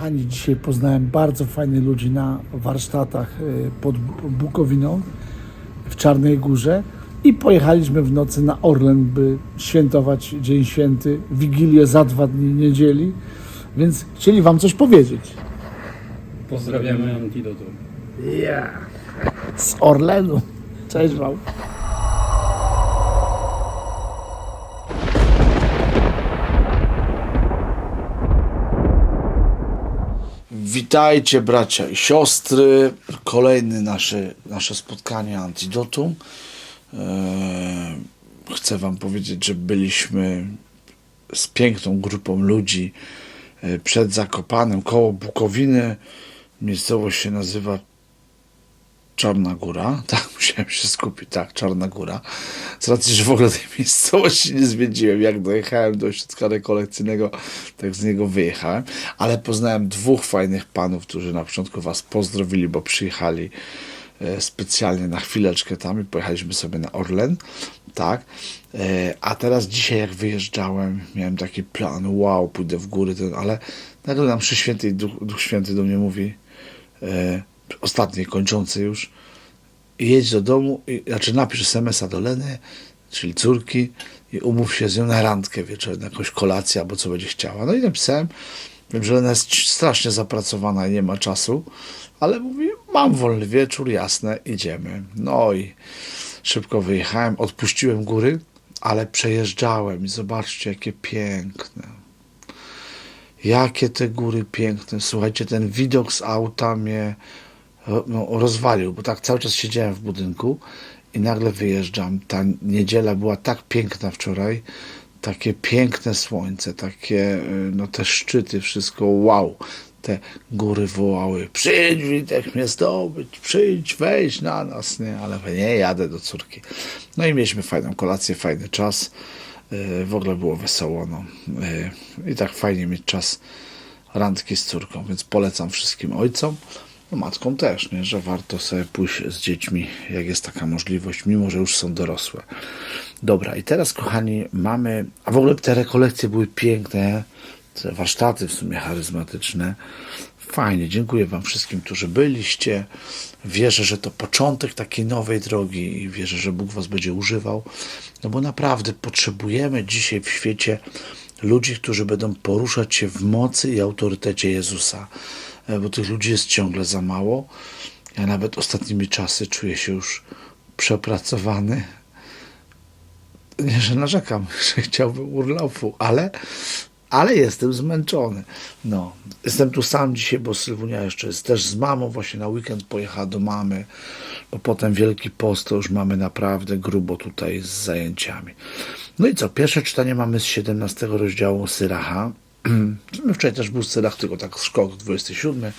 Kochani, dzisiaj poznałem bardzo fajnych ludzi na warsztatach y, pod Bukowiną w Czarnej Górze i pojechaliśmy w nocy na Orlen, by świętować Dzień Święty, Wigilię za dwa dni niedzieli, więc chcieli Wam coś powiedzieć. Pozdrawiamy Antidotum. Yeah. Z Orlenu. Cześć Wam. Witajcie bracia i siostry. Kolejne nasze, nasze spotkanie Antidotum. Eee, chcę Wam powiedzieć, że byliśmy z piękną grupą ludzi e, przed Zakopanem, koło Bukowiny. Miejscowość się nazywa Czarna Góra. Tak, musiałem się skupić. Tak, Czarna Góra. Z racji, że w ogóle tej miejscowości nie zwiedziłem. Jak dojechałem do ośrodka rekolekcyjnego, tak z niego wyjechałem. Ale poznałem dwóch fajnych panów, którzy na początku was pozdrowili, bo przyjechali e, specjalnie na chwileczkę tam i pojechaliśmy sobie na Orlen. Tak. E, A teraz dzisiaj, jak wyjeżdżałem, miałem taki plan, wow, pójdę w góry, ten, ale nagle nam przy świętej Duch, Duch Święty do mnie mówi, e, ostatniej, kończący już, jedź do domu, i, znaczy napisz SMS-a do Leny, czyli córki i umów się z nią na randkę wieczorem, na jakąś kolację albo co będzie chciała. No i napisałem, wiem, że Lena jest strasznie zapracowana i nie ma czasu, ale mówi, mam wolny wieczór, jasne, idziemy. No i szybko wyjechałem, odpuściłem góry, ale przejeżdżałem i zobaczcie, jakie piękne. Jakie te góry piękne. Słuchajcie, ten widok z auta mnie no, rozwalił, bo tak cały czas siedziałem w budynku i nagle wyjeżdżam. Ta niedziela była tak piękna wczoraj, takie piękne słońce, takie y, no te szczyty, wszystko wow. Te góry wołały, przyjdź Witek mnie zdobyć, przyjdź, wejdź na nas, nie, ale nie, jadę do córki. No i mieliśmy fajną kolację, fajny czas, Y, w ogóle było wesoło, no. Y, I tak fajnie mieć czas randki z córką, więc polecam wszystkim ojcom, no matkom też, nie? że warto sobie pójść z dziećmi, jak jest taka możliwość, mimo że już są dorosłe. Dobra, i teraz, kochani, mamy, a w ogóle te rekolekcje były piękne, te warsztaty w sumie charyzmatyczne. Fajnie, dziękuję Wam wszystkim, którzy byliście. Wierzę, że to początek takiej nowej drogi i wierzę, że Bóg Was będzie używał. No bo naprawdę potrzebujemy dzisiaj w świecie ludzi, którzy będą poruszać się w mocy i autorytecie Jezusa, bo tych ludzi jest ciągle za mało. Ja nawet ostatnimi czasy czuję się już przepracowany. Nie, że narzekam, że chciałbym urlopu, ale ale jestem zmęczony. No, jestem tu sam dzisiaj, bo Sylwunia jeszcze jest też z mamą, właśnie na weekend pojechała do mamy, bo potem Wielki Post to już mamy naprawdę grubo tutaj z zajęciami. No i co, pierwsze czytanie mamy z 17 rozdziału Syracha. Wczoraj też był Syrach, tylko tak skok 27.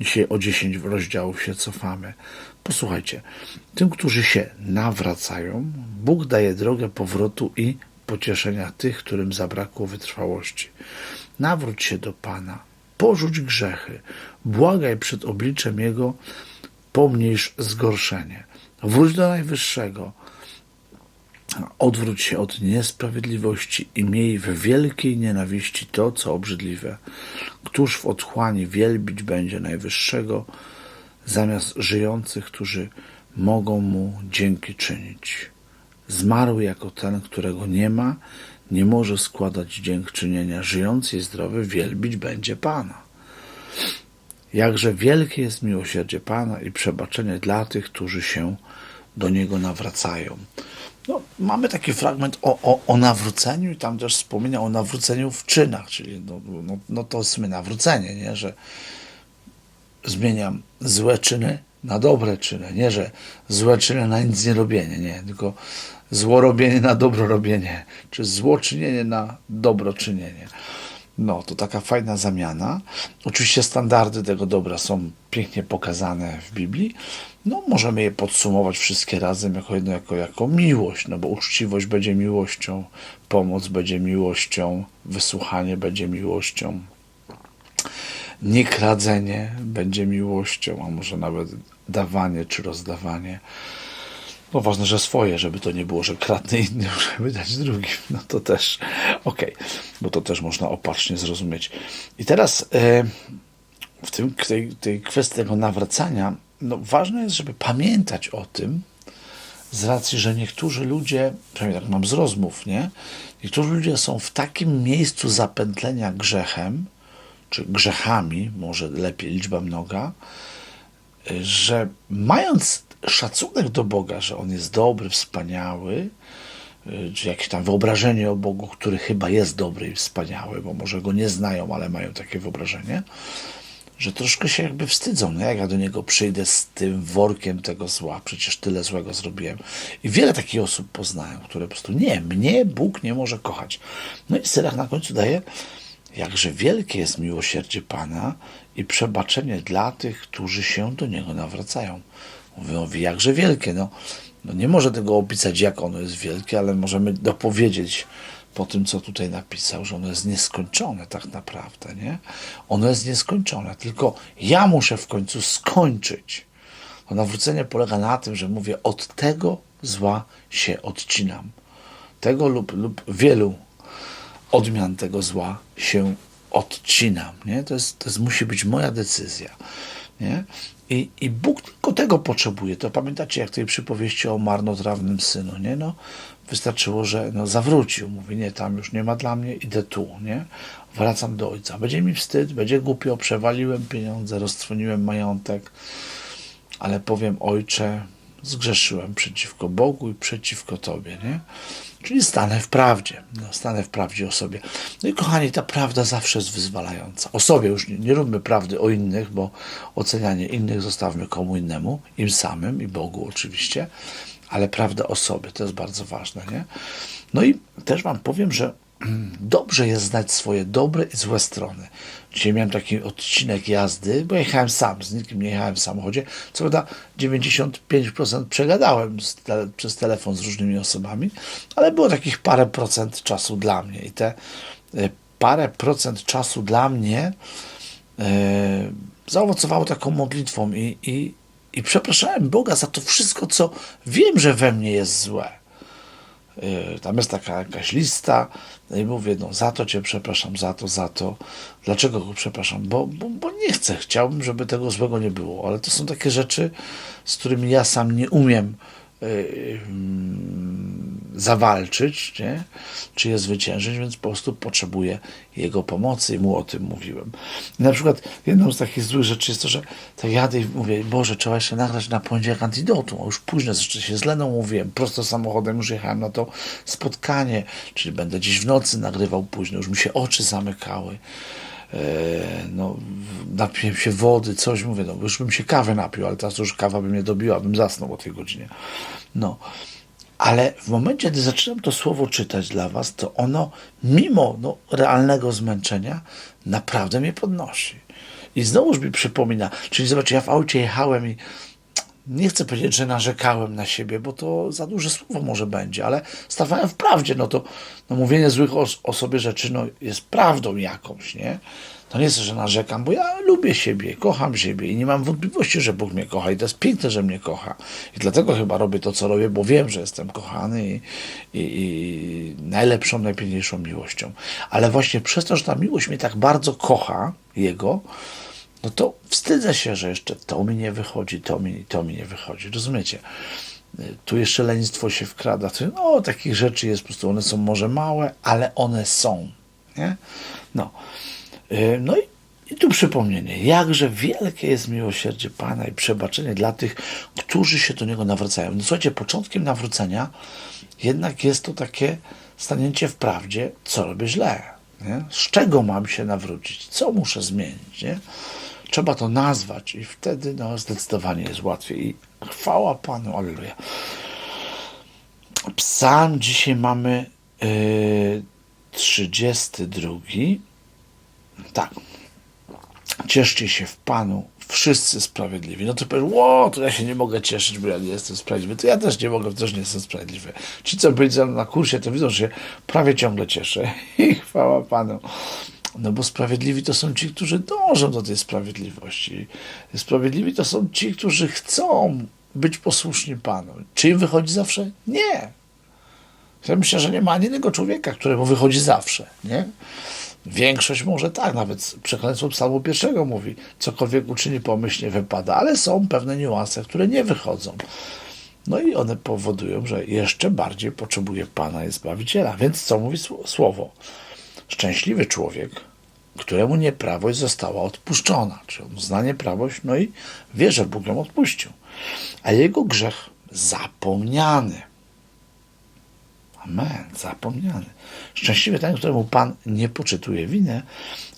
Dzisiaj o 10 rozdziałów się cofamy. Posłuchajcie, tym, którzy się nawracają, Bóg daje drogę powrotu i pocieszenia tych, którym zabrakło wytrwałości. Nawróć się do Pana, porzuć grzechy, błagaj przed obliczem Jego, pomniejsz zgorszenie. Wróć do Najwyższego, odwróć się od niesprawiedliwości i miej w wielkiej nienawiści to, co obrzydliwe. Któż w otchłani wielbić będzie Najwyższego, zamiast żyjących, którzy mogą Mu dzięki czynić. Zmarł jako ten, którego nie ma, nie może składać dziękczynienia. Żyjący i zdrowy wielbić będzie Pana. Jakże wielkie jest miłosierdzie Pana i przebaczenie dla tych, którzy się do Niego nawracają. No, mamy taki fragment o, o, o nawróceniu i tam też wspomina o nawróceniu w czynach, czyli no, no, no to jest nawrócenie, nie? że zmieniam złe czyny na dobre czyny. Nie, że złe czyny na nic nie robienie, nie, tylko zło robienie na dobro robienie, czy zło czynienie na dobro czynienie. No, to taka fajna zamiana. Oczywiście standardy tego dobra są pięknie pokazane w Biblii. No, możemy je podsumować wszystkie razem jako jedno, jako, jako miłość, no bo uczciwość będzie miłością, pomoc będzie miłością, wysłuchanie będzie miłością, niekradzenie będzie miłością, a może nawet dawanie czy rozdawanie. No ważne, że swoje, żeby to nie było, że kradnę innym, żeby dać drugim. No to też okej, bo to też można opatrznie zrozumieć. I teraz e, w tym, tej, tej kwestii tego nawracania, no ważne jest, żeby pamiętać o tym, z racji, że niektórzy ludzie, przynajmniej tak mam z rozmów, nie? Niektórzy ludzie są w takim miejscu zapętlenia grzechem, czy grzechami, może lepiej liczba mnoga, że mając szacunek do Boga, że On jest dobry, wspaniały, y, czy jakieś tam wyobrażenie o Bogu, który chyba jest dobry i wspaniały, bo może Go nie znają, ale mają takie wyobrażenie, że troszkę się jakby wstydzą, nie? jak ja do niego przyjdę z tym workiem tego zła, przecież tyle złego zrobiłem. I wiele takich osób poznałem, które po prostu nie, mnie Bóg nie może kochać. No i Syrach na końcu daje, jakże wielkie jest miłosierdzie Pana i przebaczenie dla tych, którzy się do Niego nawracają. Mówi, jakże wielkie, no, no nie może tego opisać, jak ono jest wielkie, ale możemy dopowiedzieć po tym, co tutaj napisał, że ono jest nieskończone tak naprawdę, nie? Ono jest nieskończone, tylko ja muszę w końcu skończyć. To nawrócenie polega na tym, że mówię, od tego zła się odcinam. Tego lub, lub wielu odmian tego zła się odcinam. Nie? To, jest, to jest, musi być moja decyzja. Nie? I, I Bóg tylko tego potrzebuje. To pamiętacie, jak tej przypowieści o marnotrawnym synu, nie? No, wystarczyło, że no, zawrócił. Mówi, nie, tam już nie ma dla mnie, idę tu, nie? Wracam do ojca. Będzie mi wstyd, będzie głupio, przewaliłem pieniądze, roztrwoniłem majątek, ale powiem, ojcze, zgrzeszyłem przeciwko Bogu i przeciwko Tobie, nie? Czyli stanę w prawdzie, no, stanę w prawdzie o sobie. No i kochani, ta prawda zawsze jest wyzwalająca. O sobie już nie, nie róbmy prawdy o innych, bo ocenianie innych zostawmy komu innemu, im samym i Bogu oczywiście, ale prawda o sobie to jest bardzo ważne, nie? No i też Wam powiem, że dobrze jest znać swoje dobre i złe strony. Dzisiaj miałem taki odcinek jazdy, bo jechałem sam, z nikim nie jechałem w samochodzie. Co prawda 95% przegadałem z tele, przez telefon z różnymi osobami, ale było takich parę procent czasu dla mnie. I te y, parę procent czasu dla mnie y, zaowocowało taką modlitwą i, i, i przepraszałem Boga za to wszystko, co wiem, że we mnie jest złe. Yy, Tam jest taka jakaś lista no i mówię, no za to Cię przepraszam, za to, za to. Dlaczego go przepraszam? Bo, bo, bo nie chcę, chciałbym, żeby tego złego nie było, ale to są takie rzeczy, z którymi ja sam nie umiem mm, zawalczyć, nie? czy je zwyciężyć, więc po prostu potrzebuję jego pomocy i mu o tym mówiłem. I na przykład jedną z takich złych rzeczy jest to, że tak jadę i mówię, Boże, trzeba jeszcze nagrać na poniedziałek antidotum, a już późno, zresztą się z Leną mówiłem, prosto samochodem już jechałem na to spotkanie, czyli będę dziś w nocy nagrywał późno, już mi się oczy zamykały. E, no, napiłem się wody, coś mówię, no już bym się kawę napił, ale teraz już kawa by mnie dobiła, bym zasnął o tej godzinie. No, ale w momencie, gdy zaczynam to słowo czytać dla Was, to ono, mimo no, realnego zmęczenia, naprawdę mnie podnosi. I znowuż mi przypomina, czyli zobacz, ja w aucie jechałem i nie chcę powiedzieć, że narzekałem na siebie, bo to za duże słowo może będzie, ale stawałem w prawdzie, no to no mówienie złych o, o sobie rzeczy no, jest prawdą jakąś, nie? To nie jest, że narzekam, bo ja lubię siebie, kocham siebie i nie mam wątpliwości, że Bóg mnie kocha i to jest piękne, że mnie kocha. I dlatego chyba robię to, co robię, bo wiem, że jestem kochany i, i, i najlepszą, najpiękniejszą miłością. Ale właśnie przez to, że ta miłość mnie tak bardzo kocha, Jego, no to wstydzę się, że jeszcze to mi nie wychodzi, to mi, to mi nie wychodzi. Rozumiecie? Tu jeszcze lenistwo się wkrada. No, takich rzeczy jest po prostu, one są może małe, ale one są. Nie? No. Y, No i, i tu przypomnienie, jakże wielkie jest miłosierdzie Pana i przebaczenie dla tych, którzy się do Niego nawracają. No słuchajcie, początkiem nawrócenia jednak jest to takie stanięcie w prawdzie, co robię źle. Nie? Z czego mam się nawrócić? Co muszę zmienić? Nie? Trzeba to nazwać i wtedy no, zdecydowanie jest łatwiej. I chwała Panu, aleluja. Psalm dzisiaj mamy yy, 32. Tak. Cieszcie się w Panu wszyscy sprawiedliwi. No to powiesz, ło, to ja się nie mogę cieszyć, bo ja nie jestem sprawiedliwy. To ja też nie mogę, też nie jestem sprawiedliwy. Ci, co byli na kursie, to widzą, że się prawie ciągle cieszę. I chwała Panu. No bo sprawiedliwi to są ci, którzy dążą do tej sprawiedliwości. Sprawiedliwi to są ci, którzy chcą być posłuszni Panu. Czy im wychodzi zawsze? Nie. Ja myślę, że nie ma ani jednego człowieka, któremu wychodzi zawsze, nie? Większość może tak, nawet przekleństwo psalmu pierwszego mówi, cokolwiek uczyni pomyślnie wypada, ale są pewne niuanse, które nie wychodzą. No i one powodują, że jeszcze bardziej potrzebuje Pana i Zbawiciela. Więc co mówi sł- słowo? Szczęśliwy człowiek, któremu nieprawość została odpuszczona, czy on zna nieprawość, no i wie, że Bóg ją odpuścił, a jego grzech zapomniany. Amen, zapomniany. Szczęśliwy ten, któremu Pan nie poczytuje winę,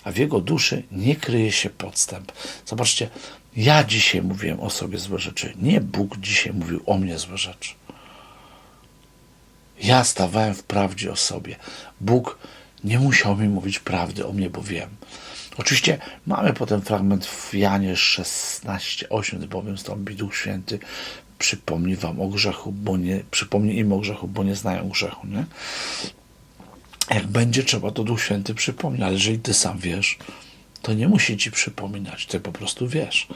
a w jego duszy nie kryje się podstęp. Zobaczcie, ja dzisiaj mówiłem o sobie złe rzeczy. Nie Bóg dzisiaj mówił o mnie złe rzeczy. Ja stawałem w prawdzie o sobie. Bóg nie musiał mi mówić prawdy o mnie, bo wiem. Oczywiście mamy potem fragment w Janie 16:8, bowiem stąpi Duch Święty, przypomni wam o grzechu, bo nie, przypomni im o grzechu, bo nie znają grzechu, nie? Jak będzie trzeba, to Duch Święty przypomni, ale jeżeli ty sam wiesz, to nie musi ci przypominać, ty po prostu wiesz.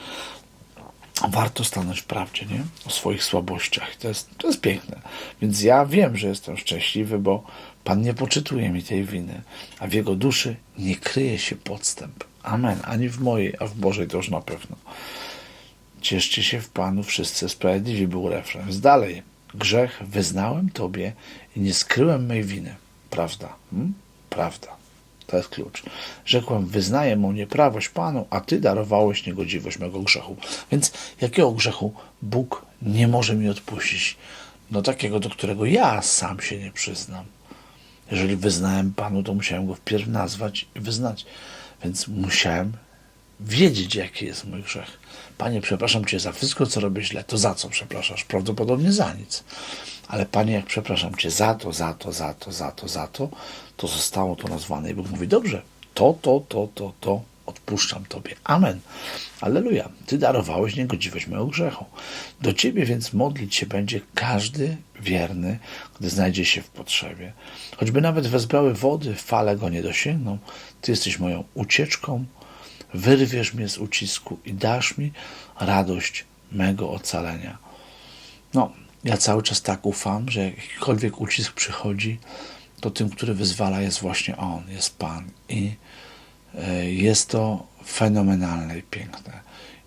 Warto stanąć w prawdzie, nie? O swoich słabościach. To jest, to jest piękne. Więc ja wiem, że jestem szczęśliwy, bo Pan nie poczytuje mi tej winy, a w Jego duszy nie kryje się podstęp. Amen. Ani w mojej, a w Bożej to już na pewno. Cieszcie się w Panu wszyscy sprawiedliwi, był refren. Więc dalej. Grzech wyznałem Tobie i nie skryłem mej winy. Prawda. Hmm? Prawda. To jest klucz. Rzekłem, wyznaję mu nieprawość Panu, a Ty darowałeś niegodziwość mego grzechu. Więc jakiego grzechu Bóg nie może mi odpuścić? No takiego, do którego ja sam się nie przyznam. Jeżeli wyznałem Panu, to musiałem go wpierw nazwać i wyznać. Więc musiałem wiedzieć, jaki jest mój grzech. Panie, przepraszam Cię za wszystko, co robię źle. To za co przepraszasz? Prawdopodobnie za nic. Ale Panie, jak przepraszam Cię za to, za to, za to, za to, za to, to zostało to nazwane. I Bóg mówi, dobrze, to, to, to, to, to odpuszczam Tobie. Amen. Alleluja. Ty darowałeś niegodziwość mojego grzechu. Do Ciebie więc modlić się będzie każdy wierny, gdy znajdzie się w potrzebie. Choćby nawet wezbrały wody, fale go nie dosięgną. Ty jesteś moją ucieczką, wyrwiesz mnie z ucisku i dasz mi radość mego ocalenia. No, ja cały czas tak ufam, że jakikolwiek ucisk przychodzi, to tym, który wyzwala jest właśnie On, jest Pan. I jest to fenomenalne i piękne.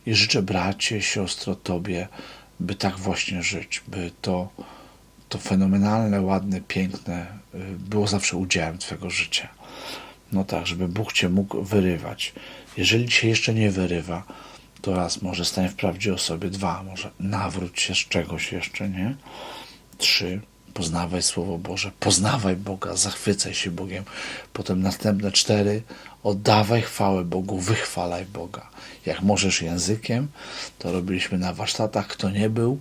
I życzę bracie, siostro, Tobie, by tak właśnie żyć, by to, to fenomenalne, ładne, piękne y, było zawsze udziałem Twojego życia. No tak, żeby Bóg Cię mógł wyrywać. Jeżeli Cię jeszcze nie wyrywa, to raz, może stań w prawdzie o sobie. Dwa, może nawróć się z czegoś jeszcze, nie? Trzy, poznawaj Słowo Boże, poznawaj Boga, zachwycaj się Bogiem. Potem następne cztery, oddawaj chwałę Bogu, wychwalaj Boga. Jak możesz językiem, to robiliśmy na warsztatach. Kto nie był,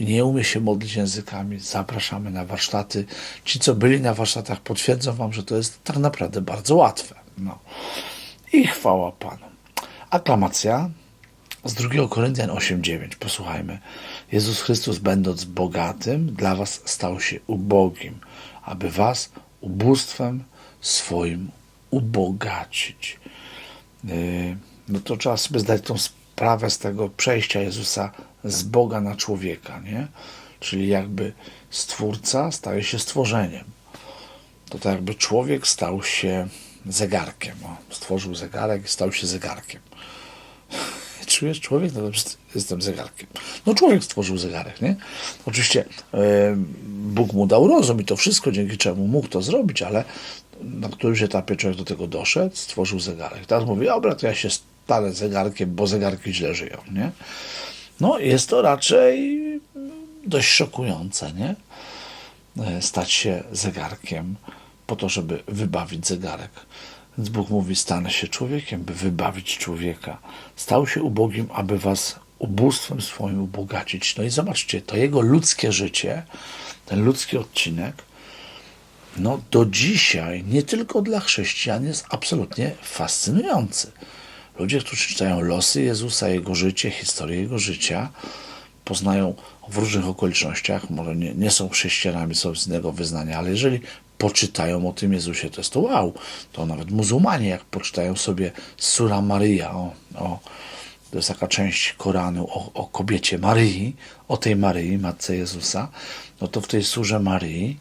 nie- umie się modlić językami, zapraszamy na warsztaty. Ci, co byli na warsztatach, potwierdzą Wam, że to jest tak naprawdę bardzo łatwe. No. I chwała Panu. Aklamacja z 2 Koryntian 8:9. Posłuchajmy. Jezus Chrystus, będąc bogatym, dla was stał się ubogim, aby was ubóstwem swoim ubogacić. Yy, No to trzeba sobie zdać tą sprawę z tego przejścia Jezusa z Boga na człowieka, nie? Czyli jakby stwórca staje się stworzeniem. To tak jakby człowiek stał się zegarkiem. O, stworzył zegarek i stał się zegarkiem. Czujesz człowiek? No dobrze, jestem zegarkiem. No człowiek stworzył zegarek, nie? Oczywiście e, Bóg mu dał rozum i to wszystko, dzięki czemu mógł to zrobić, ale na którymś etapie człowiek do tego doszedł, stworzył zegarek. Teraz mówi, dobra, to ja się stanę zegarkiem, bo zegarki źle żyją, nie? No jest to raczej dość szokujące, nie? E, Stać się zegarkiem po to, żeby wybawić zegarek. Więc Bóg mówi, stanę się człowiekiem, by wybawić człowieka. Stał się ubogim, aby was ubóstwem swoim ubogacić. No i zobaczcie, to jego ludzkie życie, ten ludzki odcinek, no do dzisiaj, nie tylko dla chrześcijan, jest absolutnie fascynujący. Ludzie, którzy czytają losy Jezusa, Jego życie, historię Jego życia, poznają w różnych okolicznościach, może nie, nie są chrześcijanami, są z innego wyznania, ale jeżeli poczytają o tym Jezusie, to jest to wow. To nawet muzułmanie, jak poczytają sobie Sura Maryja, o, o, to jest taka część Koranu o, o kobiecie Maryi, o tej Maryi, matce Jezusa, no to w tej surze Maryi,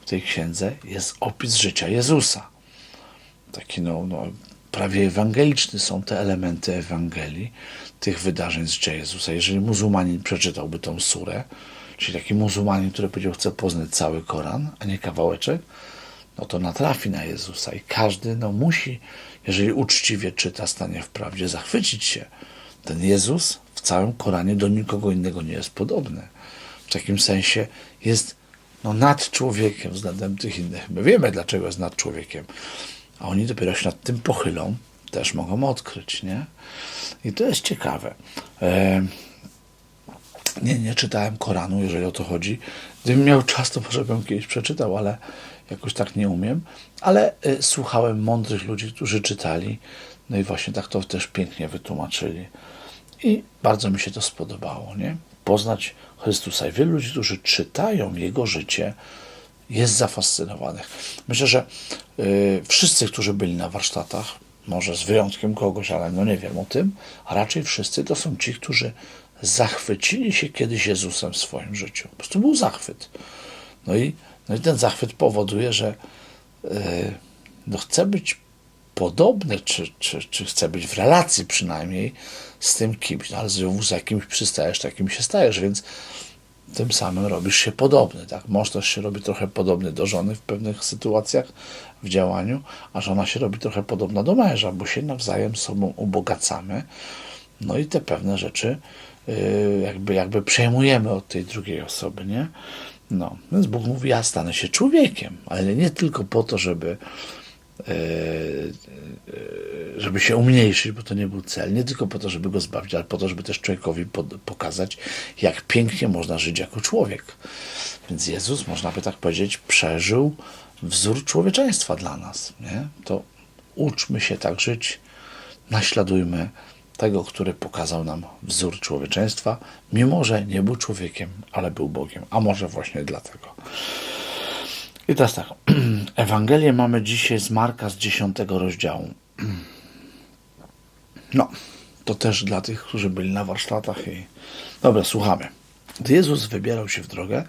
w tej księdze jest opis życia Jezusa taki no, no, prawie ewangeliczny są te elementy Ewangelii, tych wydarzeń z życia Jezusa. Jeżeli muzułmanin przeczytałby tą surę, czyli taki muzułmanin, który powiedział, chce poznać cały Koran, a nie kawałeczek, no to natrafi na Jezusa i każdy no, musi, jeżeli uczciwie czyta, stanie w prawdzie, zachwycić się. Ten Jezus w całym Koranie do nikogo innego nie jest podobny. W takim sensie jest no, nad człowiekiem względem tych innych. My wiemy, dlaczego jest nad człowiekiem, a oni dopiero się nad tym pochylą, też mogą odkryć, nie? I to jest ciekawe. E, nie, nie czytałem Koranu, jeżeli o to chodzi. Gdybym miał czas, to może bym kiedyś przeczytał, ale jakoś tak nie umiem. Ale y, słuchałem mądrych ludzi, którzy czytali, no i właśnie tak to też pięknie wytłumaczyli. I bardzo mi się to spodobało, nie? Poznać Chrystusa. I wielu ludzi, którzy czytają Jego życie, jest zafascynowanych. Myślę, że y, wszyscy, którzy byli na warsztatach, może z wyjątkiem kogoś, ale no nie wiem o tym, a raczej wszyscy to są ci, którzy zachwycili się kiedyś Jezusem w swoim życiu. Po prostu był zachwyt. No i, no i ten zachwyt powoduje, że yy, no chce być podobny, czy, czy, czy chce być w relacji przynajmniej z tym kimś, no ale znowu z jakimś przystajesz, takim się stajesz, więc tym samym robisz się podobny. Tak? Mąż też się robi trochę podobny do żony w pewnych sytuacjach w działaniu, a żona się robi trochę podobna do męża, bo się nawzajem sobą ubogacamy. No i te pewne rzeczy jakby, jakby przejmujemy od tej drugiej osoby, nie? No, więc Bóg mówi, ja stanę się człowiekiem, ale nie tylko po to, żeby yy, yy, żeby się umniejszyć, bo to nie był cel, nie tylko po to, żeby go zbawić, ale po to, żeby też człowiekowi pokazać, jak pięknie można żyć jako człowiek. Więc Jezus, można by tak powiedzieć, przeżył wzór człowieczeństwa dla nas. Nie? To uczmy się tak żyć, naśladujmy tego, który pokazał nam wzór człowieczeństwa, mimo że nie był człowiekiem, ale był Bogiem. A może właśnie dlatego. I teraz tak. Ewangelię mamy dzisiaj z Marka z 10 rozdziału. No, to też dla tych, którzy byli na warsztatach. I... Dobra, słuchamy. Gdy Jezus wybierał się w drogę,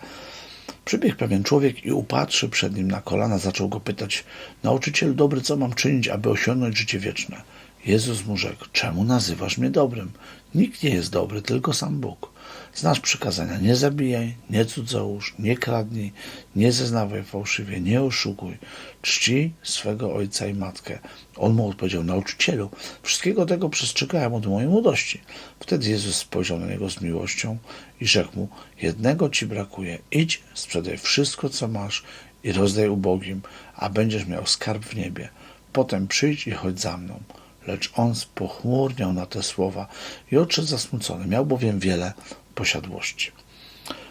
przybiegł pewien człowiek i upatrzy przed nim na kolana, zaczął go pytać: Nauczyciel dobry, co mam czynić, aby osiągnąć życie wieczne? Jezus mu rzekł: Czemu nazywasz mnie dobrym? Nikt nie jest dobry, tylko sam Bóg. Znasz przykazania: nie zabijaj, nie cudzołóż, nie kradnij, nie zeznawaj fałszywie, nie oszukuj, czci swego ojca i matkę. On mu odpowiedział: Nauczycielu, wszystkiego tego przestrzegałem od mojej młodości. Wtedy Jezus spojrzał na niego z miłością i rzekł mu: Jednego ci brakuje. Idź, sprzedaj wszystko, co masz i rozdaj ubogim, a będziesz miał skarb w niebie. Potem przyjdź i chodź za mną. Lecz on spochmurniał na te słowa i odszedł zasmucony. Miał bowiem wiele posiadłości.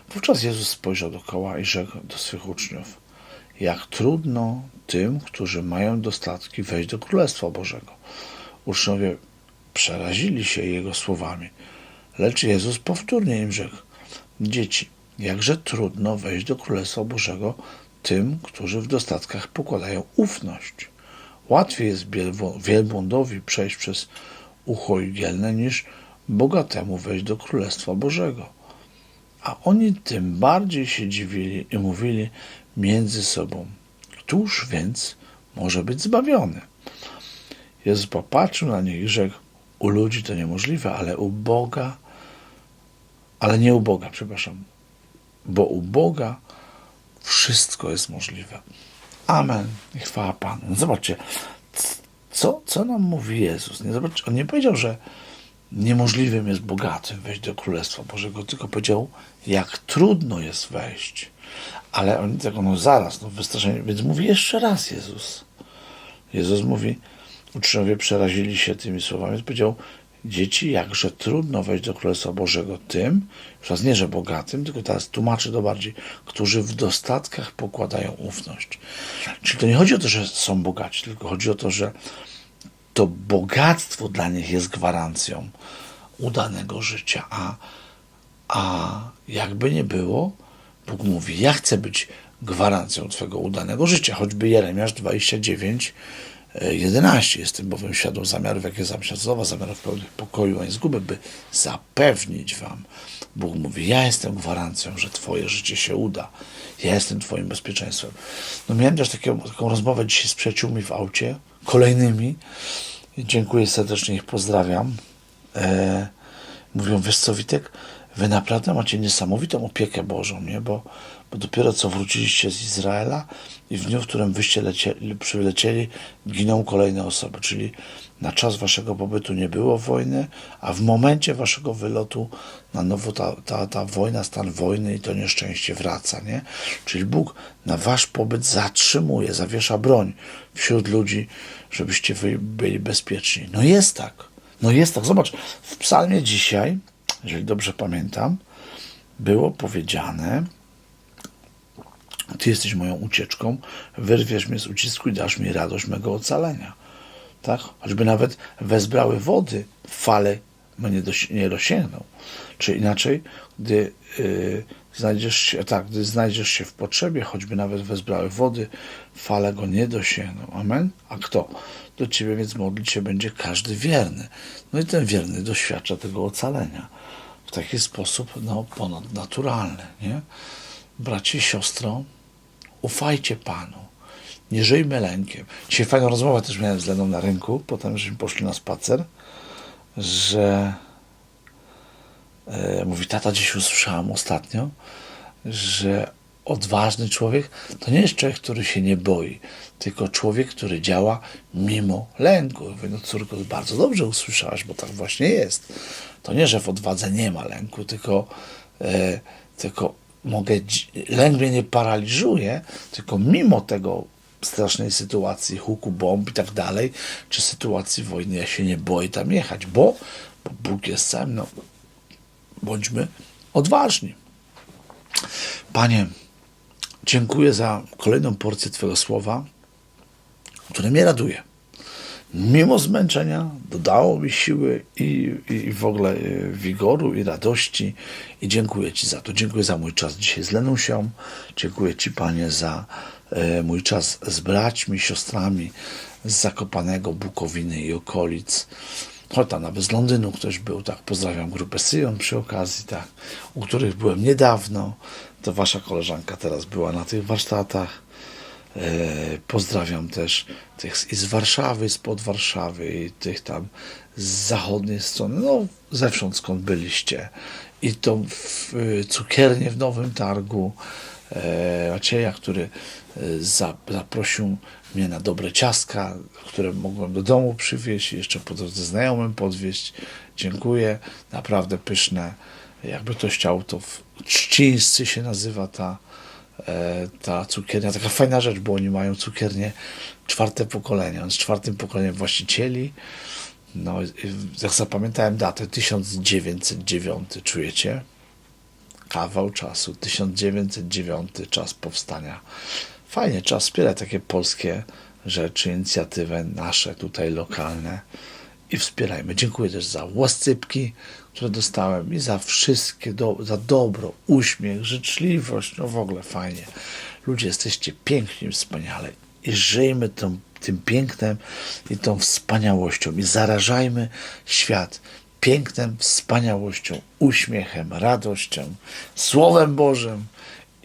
Wówczas Jezus spojrzał dokoła i rzekł do swych uczniów: Jak trudno tym, którzy mają dostatki, wejść do Królestwa Bożego. Uczniowie przerazili się jego słowami, lecz Jezus powtórnie im rzekł: Dzieci, jakże trudno wejść do Królestwa Bożego tym, którzy w dostatkach pokładają ufność. Łatwiej jest wielbłądowi przejść przez ucho igielne niż bogatemu wejść do Królestwa Bożego. A oni tym bardziej się dziwili i mówili między sobą, któż więc może być zbawiony? Jezus popatrzył na nich i rzekł, u ludzi to niemożliwe, ale u Boga, ale nie u Boga, przepraszam, bo u Boga wszystko jest możliwe. Amen chwała Panu. Zobaczcie, co, co nam mówi Jezus? Nie, zobaczcie, on nie powiedział, że niemożliwym jest bogatym wejść do Królestwa Bożego, tylko powiedział, jak trudno jest wejść. Ale oni tego, no zaraz, no wystraszenie, więc mówi jeszcze raz Jezus. Jezus mówi, uczniowie przerazili się tymi słowami, więc powiedział, dzieci, jakże trudno wejść do Królestwa Bożego tym, już raz nie, że bogatym, tylko teraz tłumaczy to bardziej, którzy w dostatkach pokładają ufność. Czyli to nie chodzi o to, że są bogaci, tylko chodzi o to, że to bogactwo dla nich jest gwarancją udanego życia. A, a jakby nie było, Bóg mówi, ja chcę być gwarancją Twojego udanego życia. Choćby Jeremiasz 29, e, 11. Jestem bowiem świadom zamiarów, jakie zamierza słowa, zamiarów pełnych pokoju, a nie zguby, by zapewnić wam. Bóg mówi, ja jestem gwarancją, że twoje życie się uda. Ja jestem twoim bezpieczeństwem. No miałem też taką, taką rozmowę dzisiaj z przyjaciółmi w aucie, kolejnymi. Dziękuję serdecznie, ich pozdrawiam. E, mówią, wiesz co Witek, wy naprawdę macie niesamowitą opiekę Bożą, nie? Bo, dopiero co wróciliście z Izraela i w dniu, w którym wyście lecieli, przylecieli, giną kolejne osoby, czyli na czas waszego pobytu nie było wojny, a w momencie waszego wylotu na nowo ta, ta, ta wojna, stan wojny i to nieszczęście wraca, nie? Czyli Bóg na wasz pobyt zatrzymuje, zawiesza broń wśród ludzi, żebyście wy byli bezpieczni. No jest tak. No jest tak. Zobacz, w psalmie dzisiaj, jeżeli dobrze pamiętam, było powiedziane, ty jesteś moją ucieczką, wyrwiesz mnie z ucisku i dasz mi radość mego ocalenia. Tak? Choćby nawet wezbrały wody, fale mnie dosi- nie dosięgną. Czy inaczej, gdy y, znajdziesz się, tak, gdy znajdziesz się w potrzebie, choćby nawet wezbrały wody, fale go nie dosięgną. Amen? A kto? Do ciebie więc modlić się będzie każdy wierny. No i ten wierny doświadcza tego ocalenia. W taki sposób, no, ponadnaturalny, nie? Bracie siostro, ufajcie Panu. Nie żyjmy lękiem. Dzisiaj fajną rozmowę też miałem z Leną na rynku, potem żeśmy poszli na spacer, że e, mówi, tata dziś usłyszałam ostatnio, że odważny człowiek to nie jest człowiek, który się nie boi, tylko człowiek, który działa mimo lęku. Mówię, no córko, bardzo dobrze usłyszałaś, bo tak właśnie jest. To nie, że w odwadze nie ma lęku, tylko, e, tylko mogę, lęk mnie nie paraliżuje, tylko mimo tego strasznej sytuacji, huku bomb i tak dalej, czy sytuacji wojny, ja się nie boję tam jechać, bo, bo Bóg jest ze mną. Bądźmy odważni. Panie, dziękuję za kolejną porcję Twojego słowa, które mnie raduje. Mimo zmęczenia dodało mi siły i, i w ogóle y, wigoru i radości i dziękuję Ci za to. Dziękuję za mój czas dzisiaj z Lenusią. Dziękuję Ci, Panie, za e, mój czas z braćmi, siostrami z Zakopanego, Bukowiny i okolic. Choć tam nawet z Londynu ktoś był, tak, pozdrawiam grupę Syjon przy okazji, tak, u których byłem niedawno, to wasza koleżanka teraz była na tych warsztatach. E, pozdrawiam też tych z, Warszawy, spod Warszawy tych tam z zachodniej strony, no zewsząd skąd byliście. I to w y, cukiernie w Nowym Targu e, Macieja, który e, za, zaprosił mnie na dobre ciastka, które mogłem do domu przywieźć i jeszcze po drodze znajomym podwieźć. Dziękuję, naprawdę pyszne. Jakby ktoś chciał, to w Trzcińscy się nazywa ta, e, ta cukiernia. Taka fajna rzecz, bo oni mają cukiernię czwarte pokolenie. On z czwartym pokoleniem właścicieli. No, jak zapamiętałem datę, 1909, czujecie? Kawał czasu, 1909, czas powstania. Fajnie, trzeba wspierać takie polskie rzeczy, inicjatywy nasze tutaj lokalne i wspierajmy. Dziękuję też za łascypki, które dostałem i za wszystkie, do, za dobro, uśmiech, życzliwość, no w ogóle fajnie. Ludzie, jesteście piękni, wspaniale i żyjmy tą, tym pięknem i tą wspaniałością i zarażajmy świat pięknem, wspaniałością, uśmiechem, radością, Słowem Bożym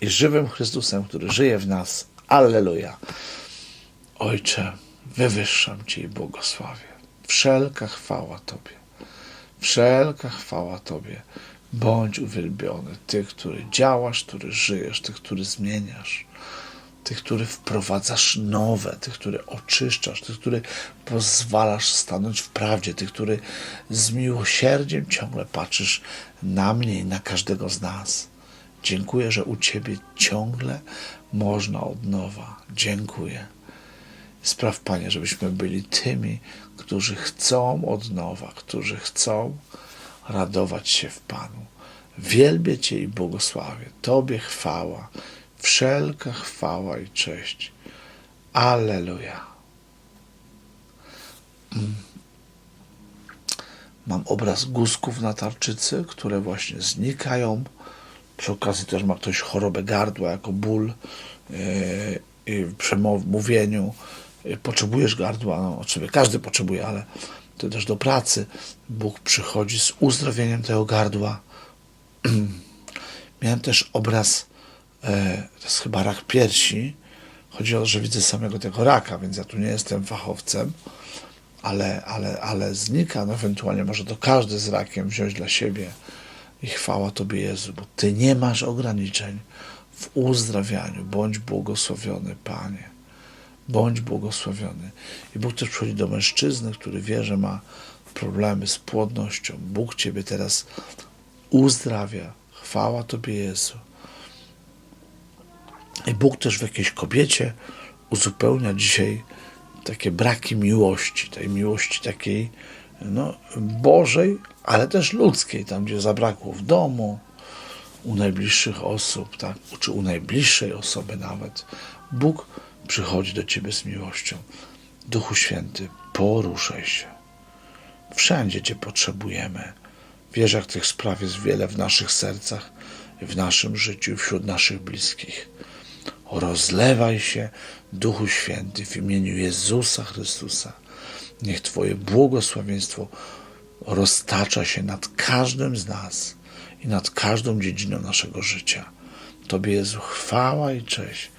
i żywym Chrystusem, który żyje w nas. Alleluja. Ojcze, wywyższam Cię i błogosławię. Wszelka chwała Tobie. Wszelka chwała Tobie. Bądź uwielbiony, Ty, który działasz, który żyjesz, Ty, który zmieniasz. Ty, który wprowadzasz nowe, Ty, który oczyszczasz, Ty, który pozwalasz stanąć w prawdzie, Ty, który z miłosierdziem ciągle patrzysz na mnie i na każdego z nas. Dziękuję, że u Ciebie ciągle można od nowa. Dziękuję. Spraw, Panie, żebyśmy byli tymi, którzy chcą od nowa, którzy chcą radować się w Panu. Wielbię Cię i błogosławię. Tobie chwała, wszelka chwała i cześć. Alleluja. Mm. Mam obraz guzków na tarczycy, które właśnie znikają. Przy okazji też ma ktoś chorobę gardła jako ból yy, i przy mo- mówieniu y, potrzebujesz gardła, no oczywiście każdy potrzebuje, ale to też do pracy. Bóg przychodzi z uzdrowieniem tego gardła. Miałem też obraz, e, to jest chyba rak piersi. Chodzi o to, że widzę samego tego raka, więc ja tu nie jestem fachowcem, ale, ale, ale znika. No, ewentualnie może to każdy z rakiem wziąć dla siebie. I chwała Tobie, Jezu, bo Ty nie masz ograniczeń w uzdrawianiu. Bądź błogosławiony, Panie. Bądź błogosławiony. I Bóg też przychodzi do mężczyzny, który wie, że ma problemy z płodnością. Bóg Ciebie teraz uzdrawia. Chwała Tobie, Jezu. I Bóg też w jakiejś kobiecie uzupełnia dzisiaj takie braki miłości, tej miłości takiej no, Bożej, ale też ludzkiej, tam gdzie zabrakło w domu, u najbliższych osób, tak, czy u najbliższej osoby nawet. Bóg przychodzi do ciebie z miłością. Duchu Święty, poruszaj się. Wszędzie Cię potrzebujemy. Wiesz, jak tych spraw jest wiele w naszych sercach, w naszym życiu, wśród naszych bliskich. Rozlewaj się, Duchu Święty, w imieniu Jezusa Chrystusa. Niech Twoje błogosławieństwo roztacza się nad każdym z nas i nad każdą dziedziną naszego życia. Tobie Jezu chwała i cześć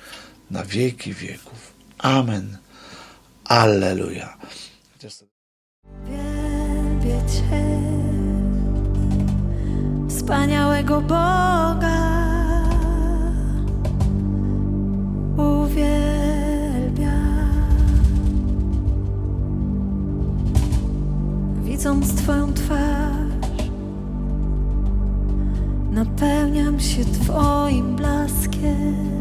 na wieki wieków. Amen. Alleluja. Wielbię Cię, wspaniałego Boga. Widząc Twoją twarz, napełniam się Twoim blaskiem.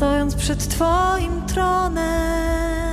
stojąc przed Twoim tronem.